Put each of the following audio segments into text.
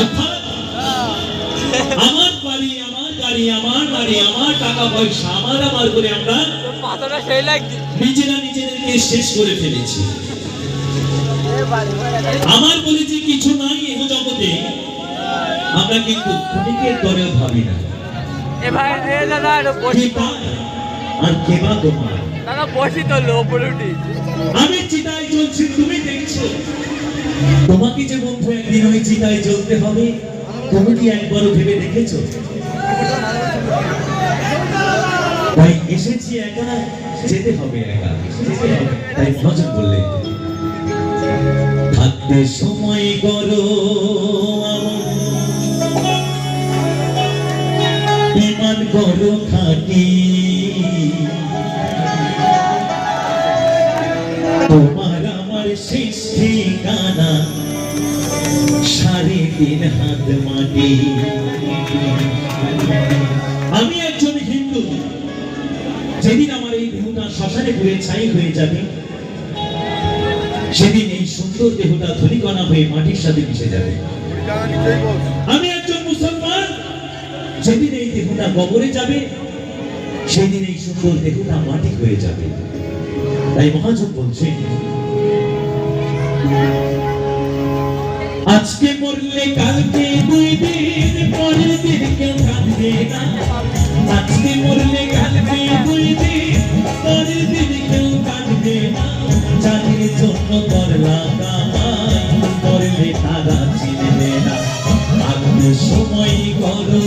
অর্থাৎ আমার বাড়ি আমার গাড়ি আমার বাড়ি আমার টাকা পয়সা আমার আমার করে আমরা মাথাটা সেই লাগছে নিজেরা নিজেদেরকে শেষ করে ফেলেছি। আমার বলে যে কিছু নাই এহ জগতে আমরা কিন্তু ক্ষণিকের দরেও ভাবি না। এ ভাই এ দাদা বসি আর কে বা তোমার দাদা বসি তো লো উপরে উঠি আমি চিতায় জ্বলছি তুমি দেখছ। তোমাকে যে বন্ধু একদিন ওই চিতায় জ্বলতে হবে, তুমি কি একবারও ভেবে দেখেছ? তাই এসেছি একা যেতে হবে একা। তাই ভজন বললে, থাকতে সময় করো ইমান করো খাটি শেষ ঠিকানা সাড়ে তিন হাত মাটি। আমি একজন হিন্দু। যেদিন আমার এই দেহটা শ্মশানে পুড়ে ছাই হয়ে যাবে, সেদিন এই সুন্দর দেহটা ধনিকণা হয়ে মাটির সাথে মিশে যাবে। আমি একজন মুসলমান। যেদিন এই দেহটা কবরে যাবে, সেদিন এই সুন্দর দেহটা মাটি হয়ে যাবে। তাই মহাজন বলছেন আজকে মরলে কালকে দুই দিন, পরের দিন কেউ কাঁদবে না। আজকে মরলে কালকে দুই দিন, পরের দিন কেউ কাঁদবে না। যাদের জন্য করলা করলে সময় করো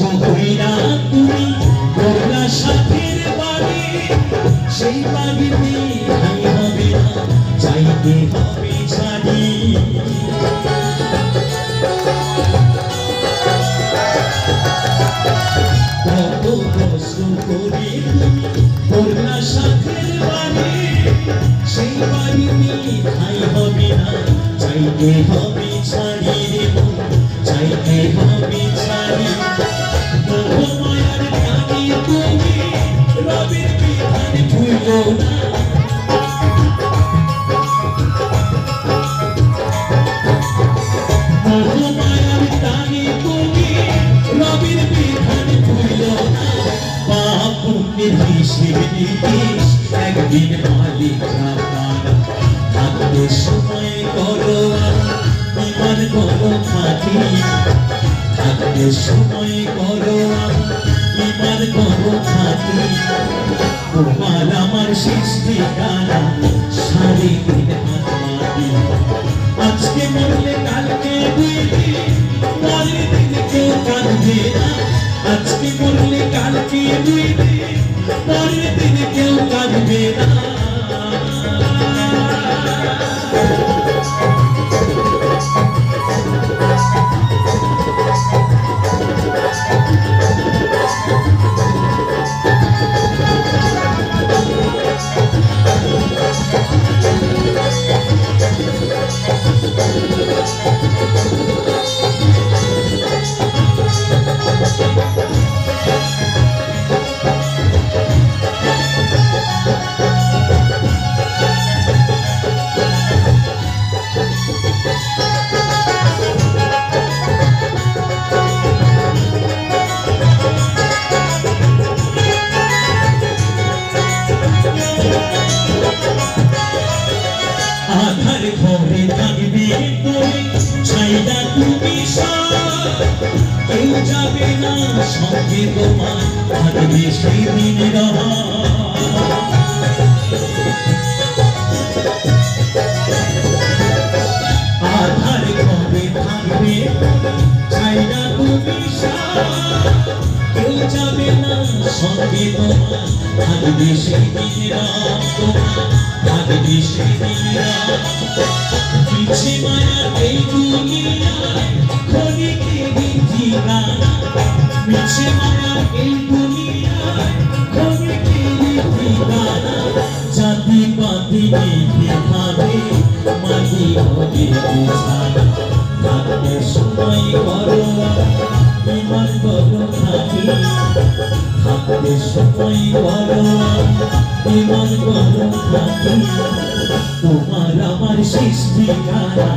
কষ্ট তুমি করলা সাথের বাড়ি, সেই বাড়িতে ঠাই হবে না চাইতে হবে ছাড়ি কত কষ্ট করে তুমি করলা সাথের বাড়ি, সেই বাড়িতে ঠাই হবে না চাইতে হবে ছাড়ি চাইতে হবে একদিন মালিক থাকতে সময় করো ইমান করো খাটি থাকতে সময় করো ইমান করো খাটি তোমার তিন হাত মাটি আজকে মরলে কালকে দুই দিন আজকে মরলে কালকে সঙ্গে তোমার থাকবে সেই দিনের আধার কবে থাকবে চাই না তুমি কেউ যাবে না সঙ্গে তোমার থাকবে সেই দিনেরা থাকবে সেই দিনেরা মায়া এই দুনিয়ায় ক্ষণিকেরই ঠিকানা পিছে মায়া এই দুনিয়ায় ক্ষণিকেরই ঠিকানা, জাতি পাতি নিভে ভাবে হবে বিছানা। থাকবে সময় করো ইমান করো থাকি থাকবে সময় করো ইমান করো থাকি তোমার আমার সৃষ্টি গানা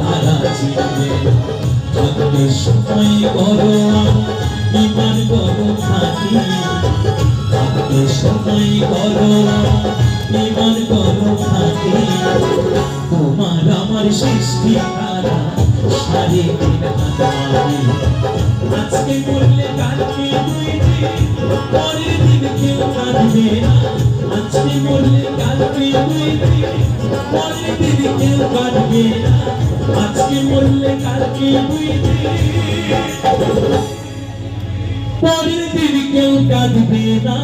তারা চিনবে থাকবে সময় করো ইমান করো থাকি থাকবে সময় করো নিমান করো থাকে তোমার আমার সৃষ্টি তারা সারে দিন আজকে মরলে কালকে বইবে পরের দিন কেউ কাঁদবে না। আজকে মনে কালকে বইবে পরে দিদি কেউ কাঁদবে না আজকে মরলে কালকে বইবে পরের দিদি কেউ কাঁদবে না।